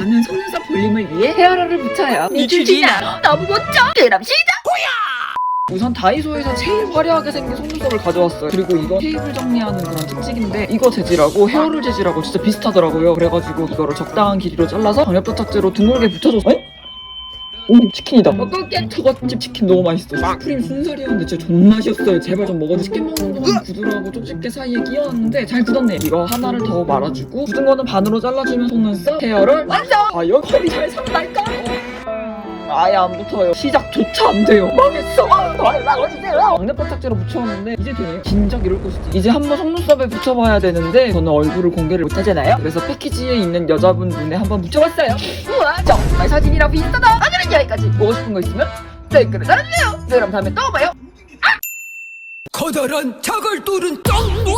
저는 속눈썹 볼륨을 위해 헤어롤을 붙여요. 미치지나 너무 멋져. 그럼 시작. 우선 다이소에서 제일 화려하게 생긴 속눈썹을 가져왔어요. 그리고 이거 테이블 정리하는 그런 특징인데 이거 재질하고 헤어롤 재질하고 진짜 비슷하더라고요. 그래가지고 이거를 적당한 길이로 잘라서 강력부탁제로 둥글게 붙여줬어요. 오 치킨이다. 어떻게 저거집 치킨 너무 맛있어. 슈프림 순살이었는데 진짜 존맛이었어요. 제발 좀 먹어줘. 치킨 먹는 동안 구두라고 좀 집게 사이에 끼웠는데 잘 굳었네. 이거 하나를 더 말아주고 굳은 거는 반으로 잘라주면 속눈썹 헤어롤 완성. 과연 컵이 잘 산날까요? 아예 안 붙어요. 시작조차 안 돼요. 망했어. 막 내 바짝제로 붙여왔는데 이제 되네요. 진작 이럴 것이지. 이제 한번 속눈썹에 붙여봐야 되는데 저는 얼굴을 공개를 못하잖아요. 그래서 패키지에 있는 여자분 눈에 한번 붙여봤어요. 우와 정말 사진이랑 비슷하다. 오늘은 여기까지. 보고 싶은 거 있으면 댓글을 달아주세요. 네, 그럼 다음에 또 봐요. 커다란 작을 뚫은 맨